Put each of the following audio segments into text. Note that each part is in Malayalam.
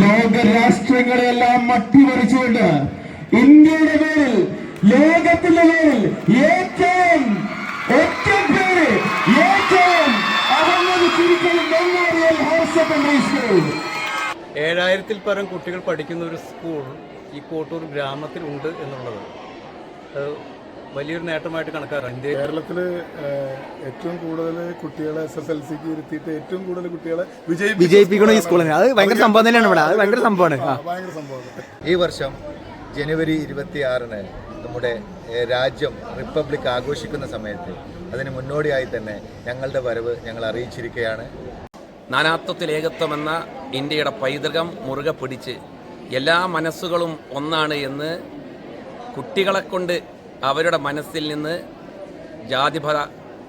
ലോക രാഷ്ട്രങ്ങളെല്ലാം മട്ടിമറിച്ചുകൊണ്ട് ഇന്ത്യയുടെ പേരിൽ ലോകത്തിന്റെ പേരിൽ ഏറ്റവും ഒറ്റ പേര് ഏറ്റവും ഏഴായിരത്തിൽ പരം കുട്ടികൾ പഠിക്കുന്ന ഒരു സ്കൂൾ ഈ കോട്ടൂർ ഗ്രാമത്തിൽ ഉണ്ട് എന്നുള്ളത്. വലിയൊരു നേട്ടമായിട്ട് കണക്കാറുണ്ട് ഇന്ത്യ കേരളത്തിൽ ഏറ്റവും കൂടുതൽ കുട്ടികളെ എസ് എസ് എൽ സിക്ക് ഇരുത്തിയിട്ട് ഏറ്റവും കൂടുതൽ കുട്ടികളെ വിജയിപ്പിക്കണം ഈ സ്കൂളിനെ അത് ഭയങ്കര സംഭവം തന്നെയാണ് ഇവിടെ. അത് ഭയങ്കര സംഭവമാണ്. ആ. ഭയങ്കര സംഭവമാണ്. ഈ വർഷം ജനുവരി ഇരുപത്തി ആറിന് നമ്മുടെ രാജ്യം റിപ്പബ്ലിക് ആഘോഷിക്കുന്ന സമയത്ത് അതിന് മുന്നോടിയായി തന്നെ ഞങ്ങളുടെ വരവ് ഞങ്ങൾ അറിയിച്ചിരിക്കുകയാണ്. നാനാത്വത്തിൽ ഏകത്വമെന്ന ഇന്ത്യയുടെ പൈതൃകം മുറുകെ പിടിച്ച് എല്ലാ മനസ്സുകളും ഒന്നാണ് എന്ന് കുട്ടികളെ കൊണ്ട് അവരുടെ മനസ്സിൽ നിന്ന് ജാതി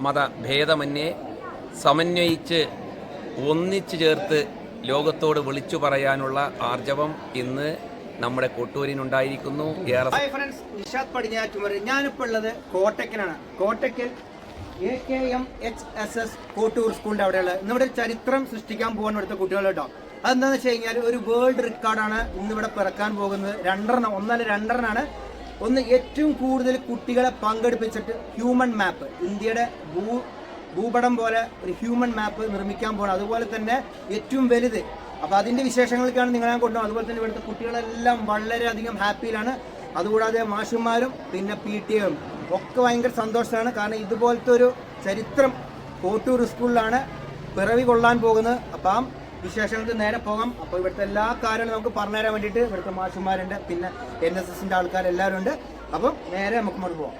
മത ഭേദമന്യേ സമന്വയിച്ച് ഒന്നിച്ചു ചേർത്ത് ലോകത്തോട് വിളിച്ചു പറയാനുള്ള ആർജവം ഇന്ന് നമ്മുടെ കൊട്ടൂരിനുണ്ടായിരിക്കുന്നു ഏറെ ഫ്രണ്ട്സ് നിഷാദ് ഉള്ളത് കോട്ടക്കലാണ് Kottakkal A K M H S S Kottur സ്കൂളിന്റെ അവിടെയുള്ള ഇന്നിവിടെ ചരിത്രം സൃഷ്ടിക്കാൻ പോകുന്ന അടുത്ത കുട്ടികൾ കേട്ടോ. അതെന്താണെന്ന് വെച്ച് കഴിഞ്ഞാൽ ഒരു വേൾഡ് റെക്കോർഡാണ് ഇന്നിവിടെ പിറക്കാൻ പോകുന്നത്. രണ്ടെണ്ണം ഒന്നല്ല രണ്ടെണ്ണമാണ് ഒന്ന് ഏറ്റവും കൂടുതൽ കുട്ടികളെ പങ്കെടുപ്പിച്ചിട്ട് ഹ്യൂമൻ മാപ്പ് ഇന്ത്യയുടെ ഭൂ ഭൂപടം പോലെ ഒരു ഹ്യൂമൻ മാപ്പ് നിർമ്മിക്കാൻ പോകണം അതുപോലെ തന്നെ ഏറ്റവും വലുത്. അപ്പോൾ അതിന്റെ വിശേഷങ്ങൾക്കാണ് നിങ്ങളെ ഞാൻ കൊണ്ടുപോകുന്നത് അതുപോലെ തന്നെ ഇവിടുത്തെ കുട്ടികളെല്ലാം വളരെയധികം ഹാപ്പിയിലാണ് അതുകൂടാതെ മാഷുമാരും പിന്നെ പി ടി എം ഒക്കെ ഭയങ്കര സന്തോഷമാണ് കാരണം ഇതുപോലത്തെ ഒരു ചരിത്രം കോട്ടൂർ സ്കൂളിലാണ് പിറവി കൊള്ളാൻ പോകുന്നത്. അപ്പം വിശേഷങ്ങൾക്ക് നേരെ പോകാം. അപ്പോൾ ഇവിടുത്തെ എല്ലാ കാര്യങ്ങളും നമുക്ക് പറഞ്ഞുതരാൻ വേണ്ടിയിട്ട് ഇവിടുത്തെ മാഷന്മാരുണ്ട്. പിന്നെ എൻ എസ് എസിന്റെ ആൾക്കാരെല്ലാവരും ഉണ്ട് അപ്പം നേരെ നമുക്ക് മുന്നോട്ട് പോകാം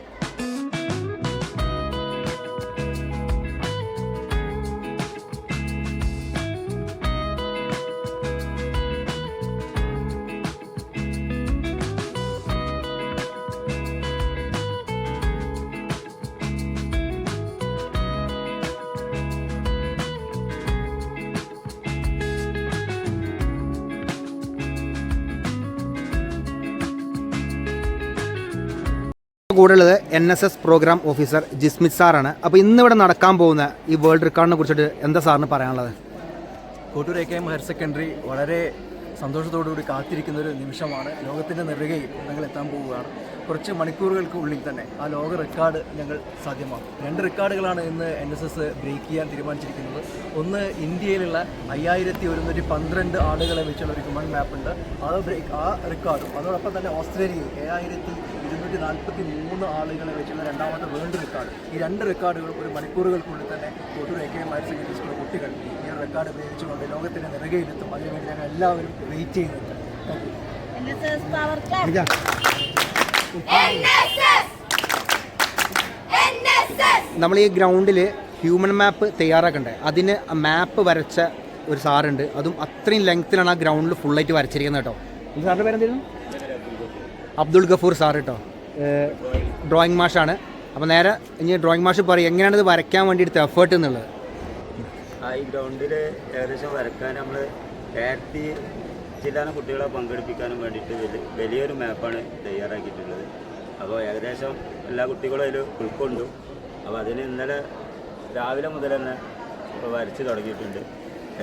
കൂടെ ഉള്ളത് N S S programme officer Jismith സാറാണ്. അപ്പോൾ ഇന്ന് ഇവിടെ നടക്കാൻ പോകുന്ന ഈ വേൾഡ് റെക്കോർഡിനെ കുറിച്ചിട്ട് എന്താ സാറിന് പറയാനുള്ളത്? Kottur A K M higher secondary വളരെ സന്തോഷത്തോടുകൂടി കാത്തിരിക്കുന്ന ഒരു നിമിഷമാണ്. ലോകത്തിന്റെ നെറുകയിൽ ഞങ്ങൾ എത്താൻ പോവുകയാണ്. കുറച്ച് മണിക്കൂറുകൾക്കുള്ളിൽ തന്നെ ആ ലോക റെക്കോർഡ് ഞങ്ങൾ സാധ്യമാക്കും. രണ്ട് റെക്കോർഡുകളാണ് ഇന്ന് എൻ എസ് എസ് ബ്രേക്ക് ചെയ്യാൻ തീരുമാനിച്ചിരിക്കുന്നത്. ഒന്ന് ഇന്ത്യയിലുള്ള അയ്യായിരത്തി ഒരുന്നൂറ്റി പന്ത്രണ്ട് ആളുകളെ വെച്ചുള്ള ഒരു ഹ്യൂമൻ മാപ്പുണ്ട് അത് ബ്രേക്ക് ആ റെക്കോർഡും അതോടൊപ്പം തന്നെ ഓസ്ട്രേലിയയിൽ ഏഴായിരത്തി ഇരുന്നൂറ്റി നാൽപ്പത്തി മൂന്ന് ആളുകളെ വെച്ചുള്ള രണ്ടാമത്തെ വേൾഡ് റെക്കോർഡ്. ഈ രണ്ട് റെക്കോർഡുകളും ഒരു മണിക്കൂറുകൾക്കുള്ളിൽ തന്നെ പൊതു A K M higher secondary school കുട്ടികൾ റെക്കോർഡ് ഉപയോഗിച്ചുകൊണ്ട് ലോകത്തിന്റെ നിറകയിലെത്തും അതിനുവേണ്ടി ഞങ്ങൾ എല്ലാവരും വെയിറ്റ് ചെയ്യുന്നുണ്ട്! നമ്മൾ ഈ ഗ്രൗണ്ടിൽ ഹ്യൂമൻ മാപ്പ് തയ്യാറാക്കണ്ടേ? അതിന് മാപ്പ് വരച്ച ഒരു സാറുണ്ട്. അതും അത്രയും ലെങ്ത്തിലാണ് ആ ഗ്രൗണ്ടിൽ ഫുള്ളായിട്ട് വരച്ചിരിക്കുന്നത് കേട്ടോ. സാറിന്റെ പേരെന്തായിരുന്നു അബ്ദുൾ ഗഫൂർ സാർ കേട്ടോ. ഡ്രോയിങ് മാഷാണ് അപ്പോൾ നേരെ ഇനി ഡ്രോയിങ് മാഷ് പറയും. എങ്ങനെയാണ് ഇത് വരയ്ക്കാൻ വേണ്ടിയിട്ട് എടുത്ത എഫേർട്ട് എന്നുള്ളത്? ഈ ഗ്രൗണ്ടിൽ ഏകദേശം വരക്കാൻ നമ്മൾ ആയിരത്തി ചില്ലാന കുട്ടികളെ പങ്കെടുപ്പിക്കാനും വേണ്ടിയിട്ട് വലിയ വലിയൊരു മാപ്പാണ് തയ്യാറാക്കിയിട്ടുള്ളത്. അപ്പോൾ ഏകദേശം എല്ലാ കുട്ടികളും അതിൽ ഉൾക്കൊണ്ടു. അപ്പോൾ അതിന് ഇന്നലെ രാവിലെ മുതൽ തന്നെ വരച്ച് തുടങ്ങിയിട്ടുണ്ട്.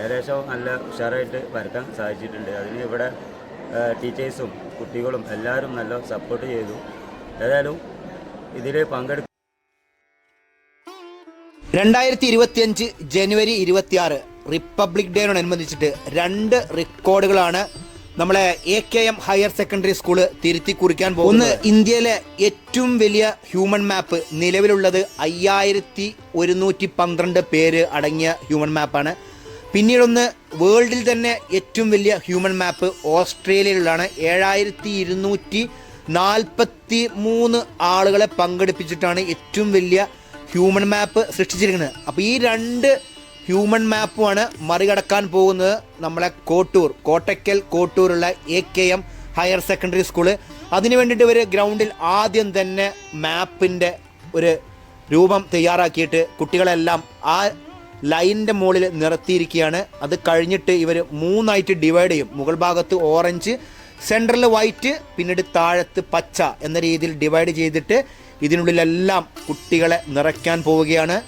ഏകദേശം നല്ല ഉഷാറായിട്ട് വരക്കാൻ സാധിച്ചിട്ടുണ്ട്. അതിന് ഇവിടെ ടീച്ചേഴ്സും കുട്ടികളും എല്ലാവരും നല്ല സപ്പോർട്ട് ചെയ്തു. ഏതായാലും ഇതിൽ പങ്കെടുക്ക രണ്ടായിരത്തി ഇരുപത്തിയഞ്ച് ജനുവരി ഇരുപത്തിയാറ് റിപ്പബ്ലിക് ഡേനോടനുബന്ധിച്ചിട്ട് രണ്ട് റെക്കോർഡുകളാണ് നമ്മളെ A K M higher secondary school തിരുത്തി കുറിക്കാൻ പോകുന്നത്. ഒന്ന് ഇന്ത്യയിലെ ഏറ്റവും വലിയ ഹ്യൂമൻ മാപ്പ് നിലവിലുള്ളത് അയ്യായിരത്തി ഒരുന്നൂറ്റി പന്ത്രണ്ട് പേര് അടങ്ങിയ ഹ്യൂമൻ മാപ്പാണ് പിന്നീടൊന്ന് വേൾഡിൽ തന്നെ ഏറ്റവും വലിയ ഹ്യൂമൻ മാപ്പ് ഓസ്ട്രേലിയയിലുള്ളതാണ്. ഏഴായിരത്തി ഇരുന്നൂറ്റി നാൽപ്പത്തി മൂന്ന് ആളുകളെ പങ്കെടുപ്പിച്ചിട്ടാണ് ഏറ്റവും വലിയ ഹ്യൂമൻ മാപ്പ് സൃഷ്ടിച്ചിരിക്കുന്നത്. അപ്പോൾ ഈ രണ്ട് ഹ്യൂമൻ മാപ്പുമാണ് മറികടക്കാൻ പോകുന്നത് നമ്മളെ Kottoor Kottakkal കോട്ടൂരുള്ള A K M higher secondary school അതിനു വേണ്ടിയിട്ട് ഇവർ ഗ്രൗണ്ടിൽ ആദ്യം തന്നെ മാപ്പിന്റെ ഒരു രൂപം തയ്യാറാക്കിയിട്ട് കുട്ടികളെല്ലാം ആ ലൈനിന്റെ മുകളിൽ നിർത്തിയിരിക്കുകയാണ്. അത് കഴിഞ്ഞിട്ട് ഇവർ മൂന്നായിട്ട് ഡിവൈഡ് ചെയ്യും. മുകൾ ഭാഗത്ത് ഓറഞ്ച് സെൻട്രൽ വൈറ്റ് പിന്നീട് താഴത്ത് പച്ച എന്ന രീതിയിൽ ഡിവൈഡ് ചെയ്തിട്ട് ഇതിനുള്ളിലെല്ലാം കുട്ടികളെ നിറയ്ക്കാൻ പോവുകയാണ്.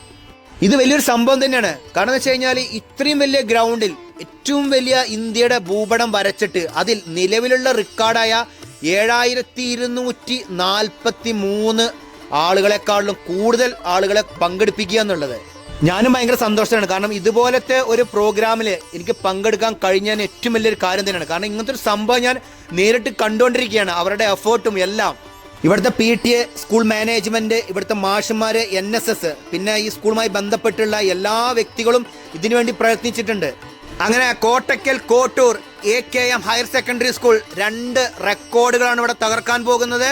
ഇത് വലിയൊരു സംഭവം തന്നെയാണ്. കാരണം വെച്ച് കഴിഞ്ഞാൽ ഇത്രയും വലിയ ഗ്രൗണ്ടിൽ ഏറ്റവും വലിയ ഇന്ത്യയുടെ ഭൂപടം വരച്ചിട്ട് അതിൽ നിലവിലുള്ള റെക്കോർഡായ ഏഴായിരത്തി ഇരുന്നൂറ്റി നാൽപ്പത്തി മൂന്ന് ആളുകളെക്കാളിലും കൂടുതൽ ആളുകളെ പങ്കെടുപ്പിക്കുക എന്നുള്ളത്. ഞാനും ഭയങ്കര സന്തോഷമാണ് കാരണം ഇതുപോലത്തെ ഒരു പ്രോഗ്രാമിൽ എനിക്ക് പങ്കെടുക്കാൻ കഴിഞ്ഞതിന് ഏറ്റവും വലിയൊരു കാര്യം തന്നെയാണ്. കാരണം ഇങ്ങനത്തെ ഒരു സംഭവം ഞാൻ നേരിട്ട് കണ്ടുകൊണ്ടിരിക്കുകയാണ്. അവരുടെ എഫേർട്ടും എല്ലാം. ഇവിടുത്തെ P T A school management ഇവിടുത്തെ മാഷന്മാര് എൻ എസ് എസ് പിന്നെ ഈ സ്കൂളുമായി ബന്ധപ്പെട്ടുള്ള എല്ലാ വ്യക്തികളും ഇതിനുവേണ്ടി പ്രയത്നിച്ചിട്ടുണ്ട്. അങ്ങനെ Kottakkal Kottur A K M higher secondary school രണ്ട് റെക്കോർഡുകളാണ് ഇവിടെ തകർക്കാൻ പോകുന്നത്.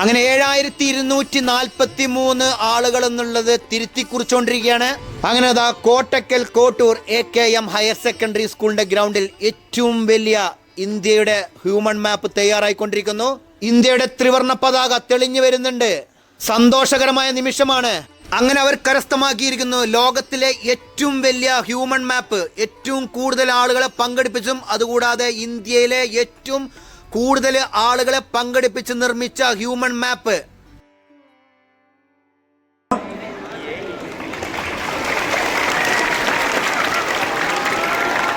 അങ്ങനെ ഏഴായിരത്തി ഇരുന്നൂറ്റി നാൽപ്പത്തി മൂന്ന് ആളുകൾ എന്നുള്ളത് തിരുത്തി കുറിച്ചുകൊണ്ടിരിക്കുകയാണ് അങ്ങനെ അതാ Kottakkal Kottur A K M higher secondary സ്കൂളിന്റെ ഗ്രൗണ്ടിൽ ഏറ്റവും വലിയ ഇന്ത്യയുടെ ഹ്യൂമൻ മാപ്പ് തയ്യാറായിക്കൊണ്ടിരിക്കുന്നു. ഇന്ത്യയുടെ ത്രിവർണ പതാക തെളിഞ്ഞു വരുന്നുണ്ട്. സന്തോഷകരമായ നിമിഷമാണ്. അങ്ങനെ അവർ കരസ്ഥമാക്കിയിരിക്കുന്നു. ലോകത്തിലെ ഏറ്റവും വലിയ ഹ്യൂമൻ മാപ്പ് ഏറ്റവും കൂടുതൽ ആളുകളെ പങ്കെടുപ്പിച്ചും അതുകൂടാതെ ഇന്ത്യയിലെ ഏറ്റവും കൂടുതൽ ആളുകളെ പങ്കെടുപ്പിച്ച് നിർമ്മിച്ച ഹ്യൂമൻ മാപ്പ്.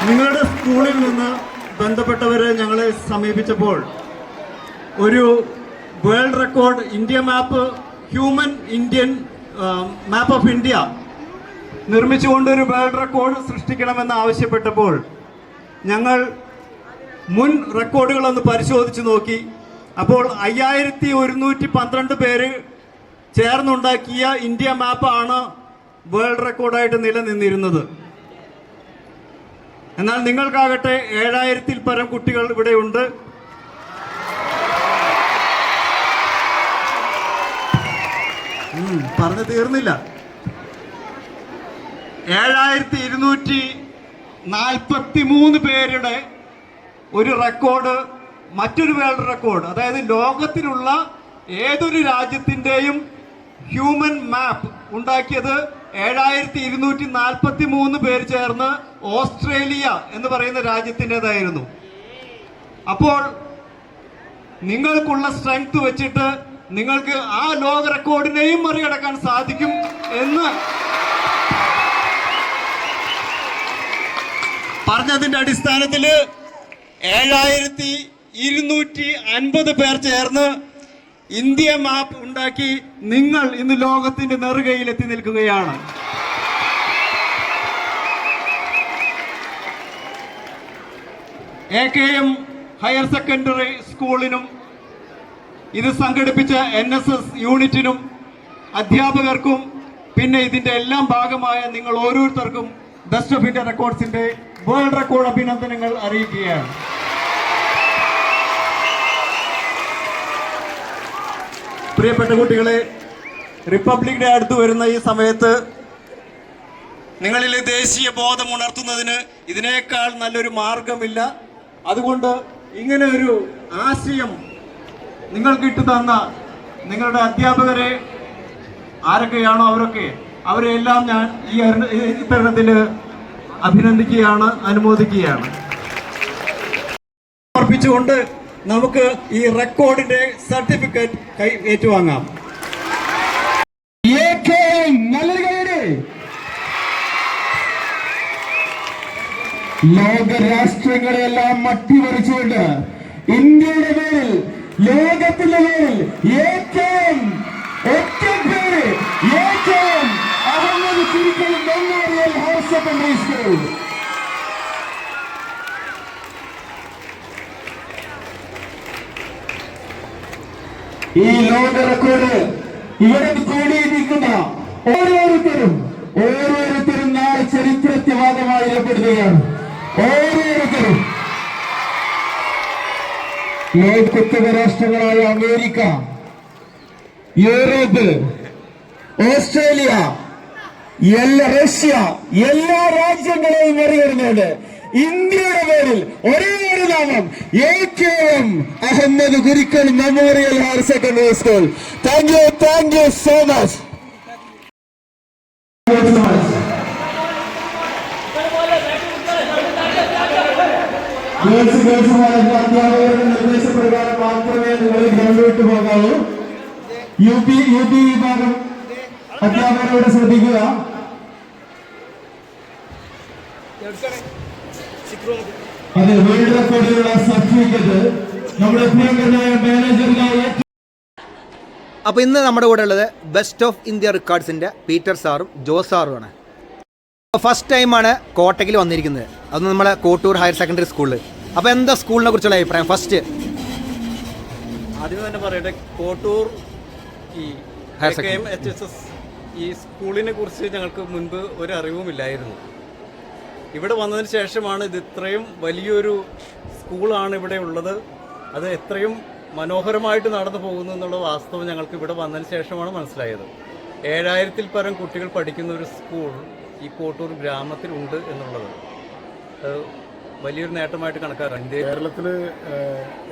നിങ്ങളുടെ സ്കൂളിൽ നിന്ന് ബന്ധപ്പെട്ടവരെ ഞങ്ങളെ സമീപിച്ചപ്പോൾ ഒരു world record India map human Indian map of India നിർമ്മിച്ചുകൊണ്ട് ഒരു വേൾഡ് റെക്കോർഡ് സൃഷ്ടിക്കണമെന്ന് ആവശ്യപ്പെട്ടപ്പോൾ ഞങ്ങൾ മുൻ റെക്കോർഡുകളൊന്ന് പരിശോധിച്ച് നോക്കി. അപ്പോൾ അയ്യായിരത്തി ഒരുന്നൂറ്റി പന്ത്രണ്ട് പേര് ചേർന്നുണ്ടാക്കിയ ഇന്ത്യ മാപ്പാണ് വേൾഡ് റെക്കോർഡായിട്ട് നിലനിന്നിരുന്നത്. എന്നാൽ നിങ്ങൾക്കാകട്ടെ ഏഴായിരത്തിൽ പരം കുട്ടികൾ ഇവിടെയുണ്ട്. പറഞ്ഞു തീർന്നില്ല. ഏഴായിരത്തി ഇരുന്നൂറ്റി നാൽപ്പത്തി മൂന്ന് പേരുടെ ഒരു റെക്കോർഡ് മറ്റൊരു വേൾഡ് റെക്കോർഡ് അതായത് ലോകത്തിലുള്ള ഏതൊരു രാജ്യത്തിന്റെയും ഹ്യൂമൻ മാപ്പ് ഉണ്ടാക്കിയത് ഏഴായിരത്തി ഇരുന്നൂറ്റി നാൽപ്പത്തി മൂന്ന് പേര് ചേർന്ന് ഓസ്ട്രേലിയ എന്ന് പറയുന്ന രാജ്യത്തിന്റെതായിരുന്നു അപ്പോൾ നിങ്ങൾക്കുള്ള സ്ട്രെങ്ത് വെച്ചിട്ട് നിങ്ങൾക്ക് ആ ലോക റെക്കോർഡിനെയും മറികടക്കാൻ സാധിക്കും എന്ന്. പറഞ്ഞതിന്റെ അടിസ്ഥാനത്തിൽ ഏഴായിരത്തി ഇരുന്നൂറ്റി അൻപത് പേർ ചേർന്ന് ഇന്ത്യ മാപ്പ് ഉണ്ടാക്കി നിങ്ങൾ ഇന്ന് ലോകത്തിന്റെ നെറുകയിൽ എത്തി നിൽക്കുകയാണ്. A K M higher secondary സ്കൂളിനും ഇത് സംഘടിപ്പിച്ച എൻ എസ് എസ് യൂണിറ്റിനും അധ്യാപകർക്കും പിന്നെ ഇതിന്റെ എല്ലാം ഭാഗമായ നിങ്ങൾ ഓരോരുത്തർക്കും ബെസ്റ്റ് ഓഫ് ഇന്ത്യ റെക്കോർഡ്സിന്റെ വേൾഡ് റെക്കോർഡ് അഭിനന്ദനങ്ങൾ അറിയിക്കുകയാണ്. പ്രിയപ്പെട്ട കുട്ടികളെ റിപ്പബ്ലിക് ഡേ അടുത്ത് വരുന്ന ഈ സമയത്ത് നിങ്ങളിലെ ദേശീയ ബോധം ഉണർത്തുന്നതിന് ഇതിനേക്കാൾ നല്ലൊരു മാർഗമില്ല അതുകൊണ്ട് ഇങ്ങനെ ഒരു ആശയം നിങ്ങൾക്ക് ഇട്ടു തന്ന നിങ്ങളുടെ അധ്യാപകരെ ആരൊക്കെയാണോ അവരൊക്കെ അവരെ എല്ലാം ഞാൻ ഈ ഇത്തരണത്തിൽ അഭിനന്ദിക്കുകയാണ് അനുമോദിക്കുകയാണ്. സമർപ്പിച്ചുകൊണ്ട് നമുക്ക് ഈ റെക്കോർഡിന്റെ സർട്ടിഫിക്കറ്റ് കൈ ഏറ്റുവാങ്ങാം. നല്ലൊരു കൈയ്യടി ലോക രാഷ്ട്രങ്ങളെല്ലാം മട്ടിമറിച്ചുകൊണ്ട് ഇന്ത്യയുടെ പേരിൽ ലോകത്തിന്റെ പേരിൽ ഏറ്റവും ഒറ്റ പേര് ഏറ്റവും Ahammed Kurikkal memorial higher secondary school ഈ ലോക റെക്കോർഡ് ലോകത്തുക രാഷ്ട്രങ്ങളായ അമേരിക്ക യൂറോപ്പ് ഓസ്ട്രേലിയ എല്ലാ റഷ്യ എല്ലാ രാജ്യങ്ങളെയും മറികടന്നുകൊണ്ട് ഇന്ത്യയുടെ പേരിൽ ഒരേ ഒരു നാമം M Ahammed Gurukkal memorial higher secondary school. Thank you thank you so much girls girls college അധ്യാപകരുടെ നിർദ്ദേശപ്രകാരം മാത്രമേ നിങ്ങൾ ഗ്രൗണ്ട് വിട്ടു പോകാവൂ. യു പി യു പി വിഭാഗം അധ്യാപകരോട് ശ്രദ്ധിക്കുക. അത് വേൾഡ് റെക്കോർഡിലുള്ള സർട്ടിഫിക്കറ്റ് നമ്മുടെ പ്രിയങ്കരനായ മാനേജറിനായ അപ്പോൾ ഇന്ന് നമ്മുടെ കൂടെ ഉള്ളത് ബെസ്റ്റ് ഓഫ് ഇന്ത്യ റെക്കോർഡ്സിന്റെ പീറ്റർ സാറും ജോസ് സാറുമാണ്. ഫസ്റ്റ് ടൈമാണ് കോട്ടയ്ക്കിൽ വന്നിരിക്കുന്നത്. അത് നമ്മളെ കോട്ടൂർ ഹയർ സെക്കൻഡറി സ്കൂളിൽ അപ്പോൾ എന്താ സ്കൂളിനെ കുറിച്ചുള്ള അഭിപ്രായം? ഫസ്റ്റ് ആദ്യം തന്നെ പറയട്ടെ കോട്ടൂർ ഈ ഹയർ എച്ച് എസ് എസ് ഈ സ്കൂളിനെ കുറിച്ച് ഞങ്ങൾക്ക് മുൻപ് ഒരു അറിവുമില്ലായിരുന്നു ഇവിടെ വന്നതിന് ശേഷമാണ് ഇത് ഇത്രയും വലിയൊരു സ്കൂളാണ് ഇവിടെ ഉള്ളത്. അത് എത്രയും മനോഹരമായിട്ട് നടന്നു പോകുന്നു എന്നുള്ള വാസ്തവം ഞങ്ങൾക്ക് ഇവിടെ വന്നതിന് ശേഷമാണ് മനസ്സിലായത്. ഏഴായിരത്തിൽ പരം കുട്ടികൾ പഠിക്കുന്ന ഒരു സ്കൂൾ ഈ കോട്ടൂർ ഗ്രാമത്തിലുണ്ട് എന്നുള്ളത്. വലിയൊരു നേട്ടമായിട്ട് കണക്കാക്കാം. ഇന്ത്യ കേരളത്തിൽ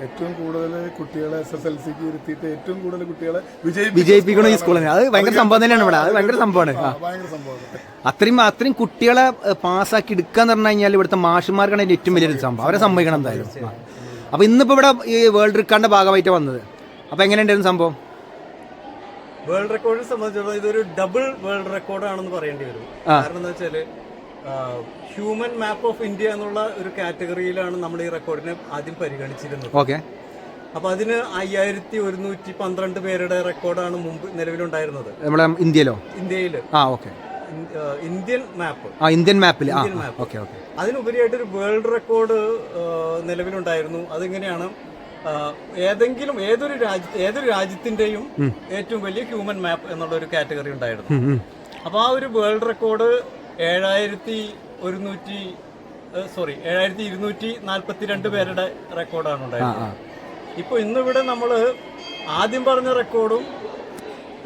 ഏറ്റവും കൂടുതൽ കുട്ടികളെ എസ് എസ് എൽ സിക്ക് ഇരുത്തിയിട്ട് ഏറ്റവും കൂടുതൽ കുട്ടികളെ വിജയിപ്പിക്കണം ഈ സ്കൂളിനെ അത് ഭയങ്കര സംഭവം തന്നെയാണ് ഇവിടെ. അത് ഭയങ്കര സംഭവമാണ്. ഭയങ്കര സംഭവമാണ്. അത്രയും അത്രയും കുട്ടികളെ പാസ്സാക്കി എടുക്കുക എന്ന് പറഞ്ഞു കഴിഞ്ഞാൽ ഇവിടുത്തെ മാഷുമാർക്കാണ് അതിന്റെ ഏറ്റവും വലിയൊരു സംഭവം. അവരെ സമ്മതിക്കണം എന്തായാലും. അപ്പൊ അപ്പോൾ ഇന്നിപ്പോൾ ഇവിടെ ഈ വേൾഡ് റെക്കോർഡിന്റെ ഭാഗമായിട്ട് വന്നത്. അപ്പോൾ എങ്ങനെയുണ്ടായിരുന്നു സംഭവം? വേൾഡ് റെക്കോർഡിനെ സംബന്ധിച്ചിടത്തോളം ഇതൊരു ഡബിൾ വേൾഡ് റെക്കോർഡാണെന്ന് പറയേണ്ടി വരും. കാരണം എന്താ വെച്ചാൽ ഹ്യൂമൻ മാപ്പ് ഓഫ് ഇന്ത്യ എന്നുള്ള ഒരു കാറ്റഗറിയിലാണ് നമ്മൾ ഈ റെക്കോർഡിനെ ആദ്യം പരിഗണിച്ചിരുന്നത്. ഓക്കെ അപ്പൊ അതിന് അയ്യായിരത്തി ഒരുന്നൂറ്റി പന്ത്രണ്ട് പേരുടെ റെക്കോർഡാണ് മുമ്പ് നിലവിലുണ്ടായിരുന്നത്. നമ്മുടെ ഇന്ത്യയിലോ? ഇന്ത്യയിൽ ആ ഓക്കെ ഇന്ത്യൻ മാപ്പ് ആ ഇന്ത്യൻ മാപ്പിൽ ഇന്ത്യൻ. ഓക്കെ ഓക്കെ അതിനുപരിയായിട്ടൊരു വേൾഡ് റെക്കോർഡ് നിലവിലുണ്ടായിരുന്നു. അതെങ്ങനെയാണ്? ഏതെങ്കിലും ഏതൊരു രാജ്യ ഏതൊരു രാജ്യത്തിന്റെയും ഏറ്റവും വലിയ ഹ്യൂമൻ മാപ്പ് എന്നുള്ള ഒരു കാറ്റഗറി ഉണ്ടായിരുന്നു. അപ്പൊ ആ ഒരു വേൾഡ് റെക്കോർഡ് ഏഴായിരത്തി ഒരുന്നൂറ്റി സോറി ഏഴായിരത്തി ഇരുന്നൂറ്റി നാൽപ്പത്തി രണ്ട് പേരുടെ റെക്കോർഡാണ് ഉണ്ടായിരുന്നത് ഇപ്പൊ ഇന്നിവിടെ നമ്മൾ ആദ്യം പറഞ്ഞ റെക്കോർഡും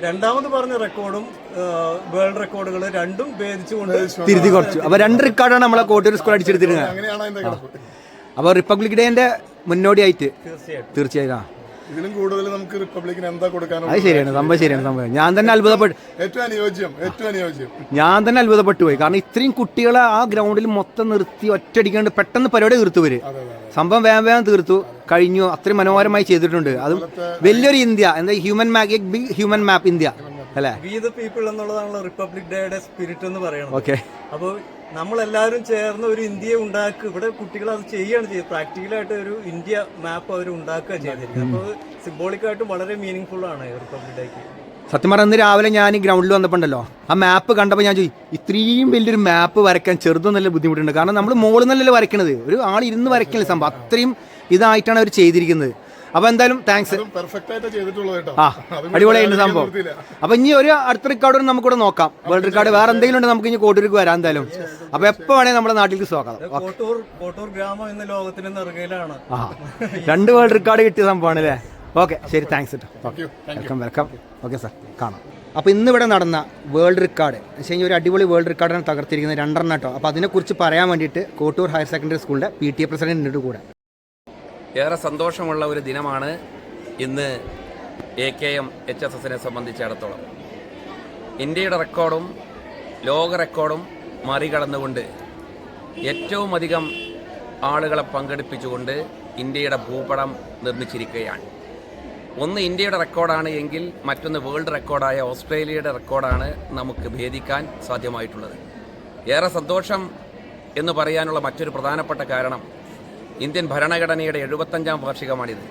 രണ്ടാമത് പറഞ്ഞ റെക്കോർഡും വേൾഡ് റെക്കോർഡുകൾ രണ്ടും ഭേദിച്ചുകൊണ്ട് തിരുത്തി കുറച്ചു. അപ്പോൾ രണ്ട് റെക്കോർഡാണ് നമ്മളെ കോട്ടൂർ സ്കൂൾ അടിച്ചെടുത്തിരുന്നത്. അപ്പൊ അപ്പോൾ റിപ്പബ്ലിക് ഡേന്റെ മുന്നോടിയായിട്ട് തീർച്ചയായിട്ടും. തീർച്ചയായും ആ. ഇതിലും കൂടുതൽ നമുക്ക് റിപ്പബ്ലിക്കിന് എന്താ അത് കൊടുക്കാനുള്ളത് ശരിയാണ് സംഭവം ശരിയാണ് സംഭവം ഞാൻ തന്നെ അത്ഭുതപ്പെട്ടു. ഏറ്റവും അനുയോജ്യം ഏറ്റവും അനുയോജ്യം. ഞാൻ തന്നെ അത്ഭുതപ്പെട്ടു പോയി കാരണം ഇത്രയും കുട്ടികളെ ആ ഗ്രൗണ്ടിൽ മൊത്തം നിർത്തി ഒറ്റയടിക്കാണ്ട് പെട്ടെന്ന് പരിപാടി തീർത്തു വരും സംഭവം വേഗം വേഗം തീർത്തു. കഴിഞ്ഞു. അത്രയും മനോഹരമായി ചെയ്തിട്ടുണ്ട്. അത് വലിയൊരു ഇന്ത്യ. എന്താ human map big human map India. അല്ലേ? വി ദ പീപ്പിൾ എന്നുള്ളതാണല്ലോ റിപ്പബ്ലിക് ഡേയുടെ സ്പിരിറ്റ് എന്ന് പറയുന്നത്. ഓക്കെ അപ്പോൾ നമ്മളെല്ലാവരും ചേർന്ന് ഒരു ഇന്ത്യയെ ഉണ്ടാക്കുക. ഇവിടെ കുട്ടികൾ അത് ചെയ്യുകയാണ് ചെയ്തത് പ്രാക്ടിക്കലായിട്ട് ഒരു ഇന്ത്യ മാപ്പ് അവർ ഉണ്ടാക്കുക ചെയ്തിരിക്കുന്നത്. അപ്പോൾ സിംബോളിക്കായിട്ടും വളരെ മീനിങ് ഫുൾ ആണ് റിപ്പബ്ലിക് ഡേക്ക് സത്യം പറഞ്ഞാൽ ഇന്ന് രാവിലെ ഞാൻ ഗ്രൗണ്ടിൽ വന്നപ്പോണ്ടല്ലോ ആ മാപ്പ് കണ്ടപ്പോൾ ഞാൻ ചോദിച്ചു ഇത്രയും വലിയൊരു മാപ്പ് വരയ്ക്കാൻ ചെറുതും നല്ല ബുദ്ധിമുട്ടുണ്ട്. കാരണം നമ്മൾ മോളിൽ നിന്നല്ലേ വരയ്ക്കണത്. ഒരു ആൾ ഇരുന്ന് വരയ്ക്കണില്ല സംഭവം. അത്രയും ഇതായിട്ടാണ് അവർ ചെയ്തിരിക്കുന്നത്. അപ്പോൾ എന്തായാലും താങ്ക്സ് അടിപൊളിയായിട്ട് സംഭവം. അപ്പോൾ അപ്പൊ ഇനി ഒരു അടുത്ത റെക്കോർഡ് നമുക്കിവിടെ നോക്കാം. വേൾഡ് റെക്കോർഡ് വേറെ എന്തെങ്കിലും ഉണ്ട് നമുക്ക് ഇനി കോട്ടൂർക്ക് വരാം എന്തായാലും. അപ്പൊ എപ്പോ വേണേൽ നമ്മുടെ നാട്ടിലേക്ക് സ്വാഗതം. കോട്ടൂർ കോട്ടൂർ ഗ്രാമം ഇന്ന് ലോകത്തിന്റെ നെറുകയിലാണ്. ആ രണ്ട് വേൾഡ് റെക്കോർഡ് കിട്ടിയ സംഭവമാണ് അല്ലേ ഓക്കെ. ശരി thanks welcome welcome okay sir കാണാം. അപ്പോൾ ഇന്ന് ഇവിടെ നടന്ന വേൾഡ് റെക്കോർഡ് വെച്ച് കഴിഞ്ഞാൽ ഒരു അടിപൊളി വേൾഡ് റെക്കോർഡാണ് തകർത്തിരിക്കുന്നത് രണ്ടെണ്ണം കേട്ടോ അപ്പോൾ അതിനെക്കുറിച്ച് പറയാൻ വേണ്ടിയിട്ട് കോട്ടൂർ ഹയർ സെക്കൻഡറി സ്കൂളിന്റെ പി ടി എ പ്രസിഡന്റിന്റെ കൂടെ. ഏറെ സന്തോഷമുള്ള ഒരു ദിനമാണ് ഇന്ന് A K M H S എസിനെ സംബന്ധിച്ചിടത്തോളം. ഇന്ത്യയുടെ റെക്കോർഡും ലോക റെക്കോർഡും മറികടന്നുകൊണ്ട് ഏറ്റവും അധികം ആളുകളെ പങ്കെടുപ്പിച്ചുകൊണ്ട് ഇന്ത്യയുടെ ഭൂപടം നിർമ്മിച്ചിരിക്കുകയാണ്. ഒന്ന് ഇന്ത്യയുടെ റെക്കോർഡാണ് എങ്കിൽ മറ്റൊന്ന് വേൾഡ് റെക്കോർഡായ ഓസ്ട്രേലിയയുടെ റെക്കോർഡാണ് നമുക്ക് ഭേദിക്കാൻ സാധ്യമായിട്ടുള്ളത്. ഏറെ സന്തോഷം എന്ന് പറയാനുള്ള മറ്റൊരു പ്രധാനപ്പെട്ട കാരണം ഇന്ത്യൻ ഭരണഘടനയുടെ എഴുപത്തഞ്ചാം വാർഷികമാണിത്.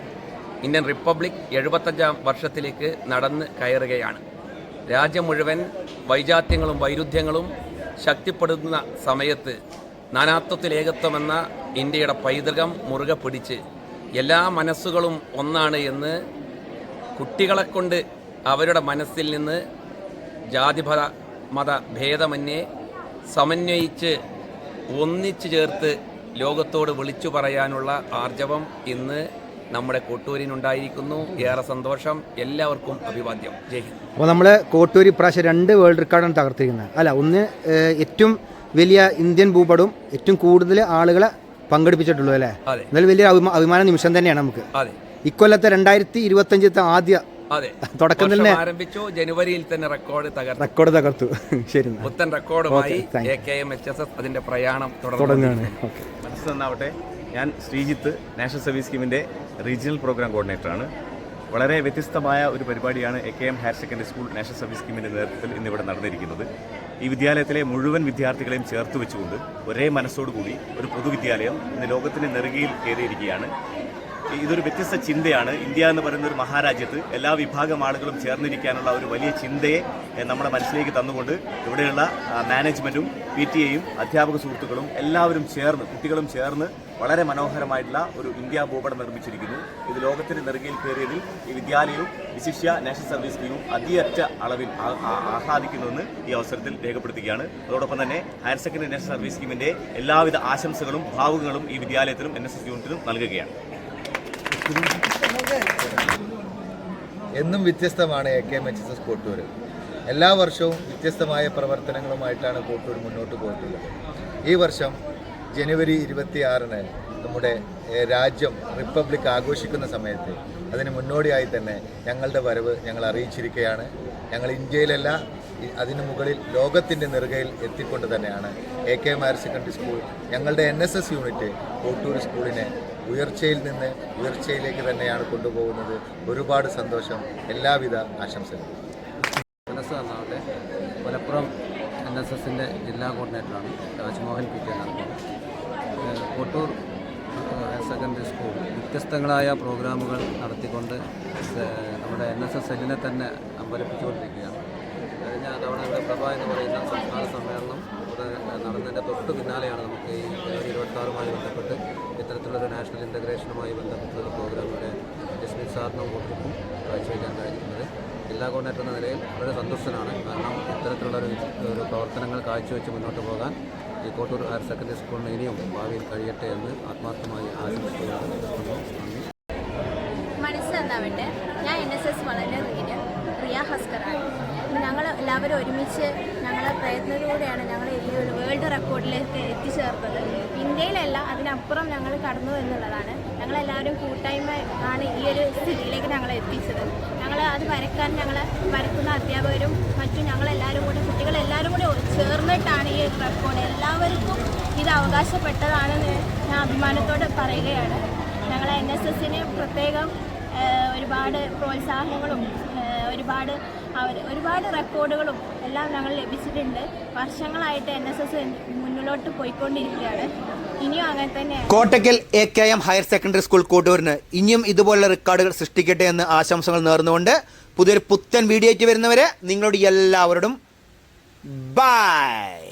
ഇന്ത്യൻ റിപ്പബ്ലിക് എഴുപത്തഞ്ചാം വർഷത്തിലേക്ക് നടന്ന് കയറുകയാണ്. രാജ്യം മുഴുവൻ വൈജാത്യങ്ങളും വൈരുദ്ധ്യങ്ങളും ശക്തിപ്പെടുന്ന സമയത്ത് നാനാത്വത്തിൽ ഏകത്വമെന്ന ഇന്ത്യയുടെ പൈതൃകം മുറുകെ പിടിച്ച് എല്ലാ മനസ്സുകളും ഒന്നാണ് എന്ന് കുട്ടികളെ കൊണ്ട് അവരുടെ മനസ്സിൽ നിന്ന് ജാതിപത മത ഭേദമന്യേ സമന്വയിച്ച് ഒന്നിച്ചു ചേർത്ത് ലോകത്തോട് വിളിച്ചു പറയാനുള്ള ആർജവം ഇന്ന് നമ്മുടെ കോട്ടൂരിനുണ്ടായിരിക്കുന്നു ഏറെ സന്തോഷം. എല്ലാവർക്കും അഭിവാദ്യം. ജയ് ഹിന്ദ്. അപ്പോൾ നമ്മൾ കോട്ടൂർ ഇപ്രാവശ്യം രണ്ട് വേൾഡ് റെക്കോർഡാണ് തകർത്തിരിക്കുന്നത്. അല്ല ഒന്ന് ഏറ്റവും വലിയ ഇന്ത്യൻ ഭൂപടവും ഏറ്റവും കൂടുതൽ ആളുകളെ പങ്കെടുപ്പിച്ചിട്ടുള്ളൂ അല്ലേ? അതെ. എന്നാലും വലിയ അഭിമാന നിമിഷം തന്നെയാണ് നമുക്ക്. അതെ. ഇക്കൊല്ലത്തെ രണ്ടായിരത്തി ഇരുപത്തഞ്ചത്തെ ആദ്യ അതെ. തുടക്കം തന്നെ ആരംഭിച്ചു ജനുവരിയിൽ തന്നെ റെക്കോർഡ് തകർത്തു. റെക്കോർഡ് തകർത്തു. ശരി. പുത്തൻ റെക്കോർഡുമായി A K M H S S അതിന്റെ പ്രയാണം തുടങ്ങുകയാണ്. മനസ്സ് നന്നാവട്ടെ. ഞാൻ ശ്രീജിത്ത് നാഷണൽ സർവീസ് സ്കീമിന്റെ റീജിയണൽ പ്രോഗ്രാം കോർഡിനേറ്ററാണ്. വളരെ വ്യത്യസ്തമായ ഒരു പരിപാടിയാണ് A K M higher secondary school national service സ്കീമിന്റെ നേതൃത്വത്തിൽ ഇന്നിവിടെ നടന്നിരിക്കുന്നത്. ഈ വിദ്യാലയത്തിലെ മുഴുവൻ വിദ്യാർത്ഥികളെയും ചേർത്ത് വെച്ചുകൊണ്ട് ഒരേ മനസ്സോടുകൂടി ഒരു പൊതുവിദ്യാലയം ഇന്ന് ലോകത്തിന്റെ നെറുകയിൽ കയറിയിരിക്കുകയാണ്. ഇതൊരു വ്യത്യസ്ത ചിന്തയാണ്. ഇന്ത്യ എന്ന് പറയുന്ന ഒരു മഹാരാജ്യത്ത് എല്ലാ വിഭാഗം ആളുകളും ചേർന്നിരിക്കാനുള്ള ഒരു വലിയ ചിന്തയെ നമ്മുടെ മനസ്സിലേക്ക് തന്നുകൊണ്ട് ഇവിടെയുള്ള മാനേജ്മെന്റും പി ടി എയും അധ്യാപക സുഹൃത്തുക്കളും എല്ലാവരും ചേർന്ന് കുട്ടികളും ചേർന്ന് വളരെ മനോഹരമായിട്ടുള്ള ഒരു ഇന്ത്യ ഭൂപടം നിർമ്മിച്ചിരിക്കുന്നു. ഇത് ലോകത്തിന് നെറുകയിൽ കയറിയതിൽ ഈ വിദ്യാലയവും വിശിഷ്യ നാഷണൽ സർവീസ് സ്കീമും അതിയറ്റ അളവിൽ ആഹ്ലാദിക്കുന്നുവെന്ന് ഈ അവസരത്തിൽ രേഖപ്പെടുത്തുകയാണ്. അതോടൊപ്പം തന്നെ ഹയർ സെക്കൻഡറി നാഷണൽ സർവീസ് സ്കീമിന്റെ എല്ലാവിധ ആശംസകളും ഭാവുകങ്ങളും ഈ വിദ്യാലയത്തിനും എൻ എസ് എസ് യൂണിറ്റിനും നൽകുകയാണ്. എന്നും വ്യത്യസ്തമാണ് A K M H S S Kottoor എല്ലാ വർഷവും വ്യത്യസ്തമായ പ്രവർത്തനങ്ങളുമായിട്ടാണ് കോട്ടൂർ മുന്നോട്ട് പോയിട്ടുള്ളത്. ഈ വർഷം ജനുവരി ഇരുപത്തിയാറിന് നമ്മുടെ രാജ്യം റിപ്പബ്ലിക് ആഘോഷിക്കുന്ന സമയത്ത് അതിന് മുന്നോടിയായി തന്നെ ഞങ്ങളുടെ വരവ് ഞങ്ങൾ അറിയിച്ചിരിക്കുകയാണ് ഞങ്ങൾ ഇന്ത്യയിലല്ല അതിനു മുകളിൽ ലോകത്തിന്റെ നെറുകയിൽ എത്തിക്കൊണ്ട് തന്നെയാണ് A K M higher secondary school. ഞങ്ങളുടെ N S S unit Kottoor സ്കൂളിനെ ഉയർച്ചയിൽ നിന്ന് ഉയർച്ചയിലേക്ക് തന്നെയാണ് കൊണ്ടുപോകുന്നത്. ഒരുപാട് സന്തോഷം. എല്ലാവിധ ആശംസകളും. മനസ്സ് എന്നാവട്ടെ മലപ്പുറം എൻ എസ് എസിന്റെ ജില്ലാ കോർഡിനേറ്ററാണ് Rajmohan P K Kottoor higher secondary school വ്യത്യസ്തങ്ങളായ പ്രോഗ്രാമുകൾ നടത്തിക്കൊണ്ട് നമ്മുടെ എൻ എസ് എസ് എല്ലിനെ തന്നെ അമ്പലപ്പിച്ചുകൊണ്ടിരിക്കുകയാണ്. കഴിഞ്ഞ തവണ ഇവിടെ പ്രഭ എന്ന് പറയുന്ന സംസ്ഥാന സമ്മേളനം ഇവിടെ നടന്നതിന്റെ തൊട്ട് പിന്നാലെയാണ് നമുക്ക് ഈ ഇരുപത്താറുമായി ബന്ധപ്പെട്ട് ഇത്തരത്തിലൊരു നാഷണൽ ഇന്റഗ്രേഷനുമായി ബന്ധപ്പെട്ടൊരു പ്രോഗ്രാം ഇവിടെ ജസ്മിൻ സാറിനും കൂട്ടർക്കും കാഴ്ചവെക്കാൻ കഴിഞ്ഞിരുന്നത് ജില്ലാ കോർഡിനേറ്റർ എന്ന നിലയിൽ വളരെ സന്തുഷ്ടനാണ്. കാരണം ഇത്തരത്തിലുള്ള ഒരു ഒരു പ്രവർത്തനങ്ങൾ കാഴ്ചവെച്ച് മുന്നോട്ട് പോകാൻ ഈ കോട്ടൂർ ഹയർ സെക്കൻഡറി സ്കൂളിന് ഇനിയും ഭാവിയിൽ കഴിയട്ടെ എന്ന് ആത്മാർത്ഥമായി ആശംസിക്കുകയാണ്. നിർത്തുന്നു. നന്ദി മനസ്സ് എന്നാവട്ടെ ഞാൻ എൻ എസ് എസ് വളരെ റീഡ് റിയ ഹസ്കറാണ് ഞങ്ങൾ എല്ലാവരും ഒരുമിച്ച് ഞങ്ങളെ പ്രയത്നത്തിലൂടെയാണ് ഞങ്ങൾ ഈ ഒരു വേൾഡ് റെക്കോർഡിലേക്ക് എത്തിച്ചേർത്തത്. ഇന്ത്യയിലല്ല അതിനപ്പുറം ഞങ്ങൾ കടന്നു എന്നുള്ളതാണ്. ഞങ്ങളെല്ലാവരും കൂട്ടായ്മ ആണ് ഈ ഒരു സ്ഥിതിയിലേക്ക് ഞങ്ങൾ എത്തിച്ചത്. ഞങ്ങൾ അത് വരക്കാൻ ഞങ്ങൾ വരക്കുന്ന അധ്യാപകരും മറ്റും ഞങ്ങളെല്ലാവരും കൂടി കുട്ടികളെല്ലാവരും കൂടി ചേർന്നിട്ടാണ് ഈ റെക്കോർഡ് എല്ലാവർക്കും ഇത് അവകാശപ്പെട്ടതാണെന്ന് ഞാൻ അഭിമാനത്തോടെ പറയുകയാണ്. ഞങ്ങൾ എൻ എസ് എസിന് പ്രത്യേകം ഒരുപാട് പ്രോത്സാഹനങ്ങളും ഒരുപാട് അവർ ഒരുപാട് റെക്കോർഡുകളും എല്ലാം ഞങ്ങൾ ലഭിച്ചിട്ടുണ്ട്. വർഷങ്ങളായിട്ട് എൻ എസ് എസ് മുന്നിലോട്ട് പോയിക്കൊണ്ടിരിക്കുകയാണ്. ഇനിയും അങ്ങനെ Kottakkal A K M higher secondary school കോട്ടൂരിന് ഇനിയും ഇതുപോലുള്ള റെക്കോർഡുകൾ സൃഷ്ടിക്കട്ടെ എന്ന് ആശംസകൾ നേർന്നുകൊണ്ട് പുതിയൊരു പുത്തൻ വീഡിയോയ്ക്ക് വരുന്നവരെ നിങ്ങളോട് എല്ലാവരോടും ബൈ